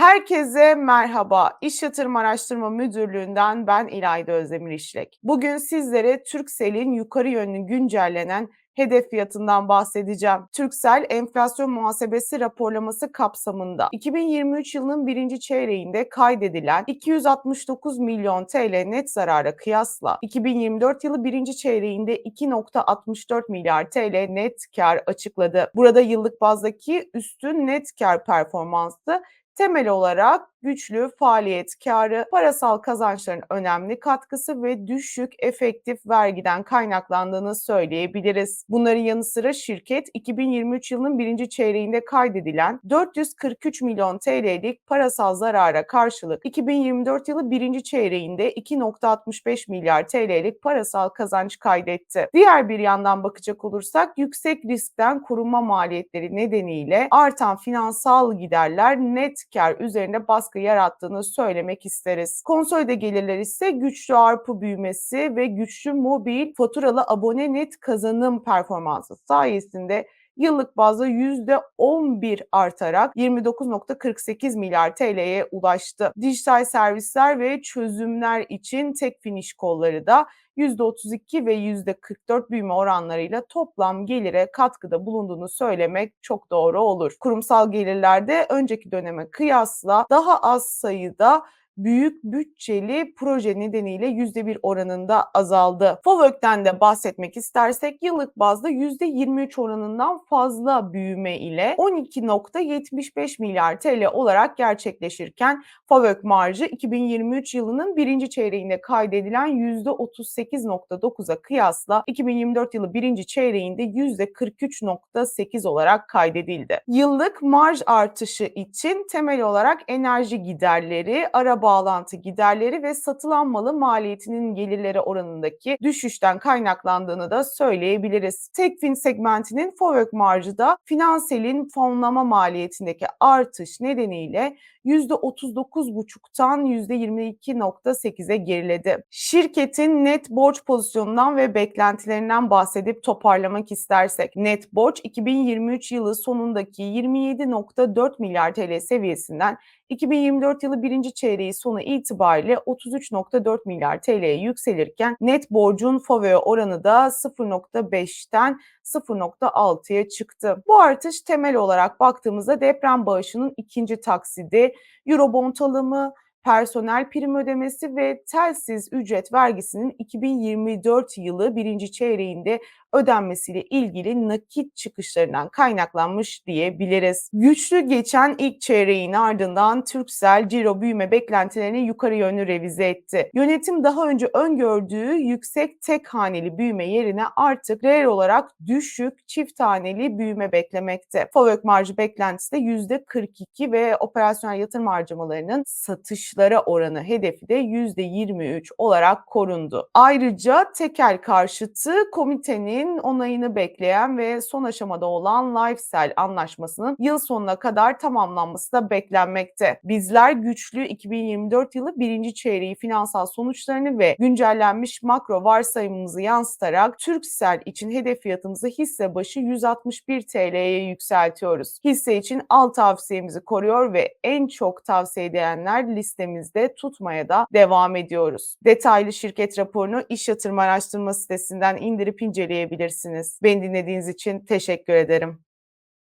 Herkese merhaba. İş Yatırım Araştırma Müdürlüğü'nden ben İlayda Özdemir İşlek. Bugün sizlere Turkcell'in yukarı yönlü güncellenen hedef fiyatından bahsedeceğim. Turkcell enflasyon muhasebesi raporlaması kapsamında 2023 yılının birinci çeyreğinde kaydedilen 269 milyon TL net zarara kıyasla 2024 yılı birinci çeyreğinde 2.64 milyar TL net kar açıkladı. Burada yıllık bazdaki üstün net kar performansı temel olarak güçlü faaliyet karı, parasal kazançların önemli katkısı ve düşük efektif vergiden kaynaklandığını söyleyebiliriz. Bunların yanı sıra şirket 2023 yılının birinci çeyreğinde kaydedilen 443 milyon TL'lik parasal zarara karşılık 2024 yılı birinci çeyreğinde 2.65 milyar TL'lik parasal kazanç kaydetti. Diğer bir yandan bakacak olursak yüksek riskten korunma maliyetleri nedeniyle artan finansal giderler net kar üzerinde baskı baskı yarattığını söylemek isteriz. Konsolide gelirler ise güçlü ARPU büyümesi ve güçlü mobil faturalı abone net kazanım performansı sayesinde yıllık bazda %11 artarak 29.48 milyar TL'ye ulaştı. Dijital servisler ve çözümler için tek finish kolları da %32 ve %44 büyüme oranlarıyla toplam gelire katkıda bulunduğunu söylemek çok doğru olur. Kurumsal gelirlerde önceki döneme kıyasla daha az sayıda büyük bütçeli proje nedeniyle %1 oranında azaldı. FOVÖK'ten de bahsetmek istersek yıllık bazda %23 oranından fazla büyüme ile 12.75 milyar TL olarak gerçekleşirken FOVÖK marjı 2023 yılının birinci çeyreğinde kaydedilen %38.9'a kıyasla 2024 yılı birinci çeyreğinde %43.8 olarak kaydedildi. Yıllık marj artışı için temel olarak enerji giderleri, araba bağlantı giderleri ve satılan malı maliyetinin gelirleri oranındaki düşüşten kaynaklandığını da söyleyebiliriz. Tekfin segmentinin FOVÖK marjı da finanselin fonlama maliyetindeki artış nedeniyle %39,5'tan %22,8'e geriledi. Şirketin net borç pozisyonundan ve beklentilerinden bahsedip toparlamak istersek net borç 2023 yılı sonundaki 27,4 milyar TL seviyesinden 2024 yılı birinci çeyreği sonu itibariyle 33.4 milyar TL'ye yükselirken net borcun FOVÖ oranı da 0.5'ten 0.6'ya çıktı. Bu artış temel olarak baktığımızda deprem bağışının ikinci taksidi, Eurobond alımı, personel prim ödemesi ve telsiz ücret vergisinin 2024 yılı birinci çeyreğinde ödenmesiyle ilgili nakit çıkışlarından kaynaklanmış diyebiliriz. Güçlü geçen ilk çeyreğin ardından Turkcell ciro büyüme beklentilerini yukarı yönlü revize etti. Yönetim daha önce öngördüğü yüksek tek haneli büyüme yerine artık reel olarak düşük çift haneli büyüme beklemekte. FOVÖK marjı beklentisi de %42 ve operasyonel yatırım harcamalarının satışlara oranı hedefi de %23 olarak korundu. Ayrıca tekel karşıtı komitenin Türkiye'nin onayını bekleyen ve son aşamada olan Lifestyle anlaşmasının yıl sonuna kadar tamamlanması da beklenmekte. Bizler güçlü 2024 yılı birinci çeyreği finansal sonuçlarını ve güncellenmiş makro varsayımımızı yansıtarak Turkcell için hedef fiyatımızı hisse başı 161 TL'ye yükseltiyoruz. Hisse için al tavsiyemizi koruyor ve en çok tavsiye edilenler listemizde tutmaya da devam ediyoruz. Detaylı şirket raporunu iş yatırım araştırma sitesinden indirip inceleyebilirsiniz. Beni dinlediğiniz için teşekkür ederim.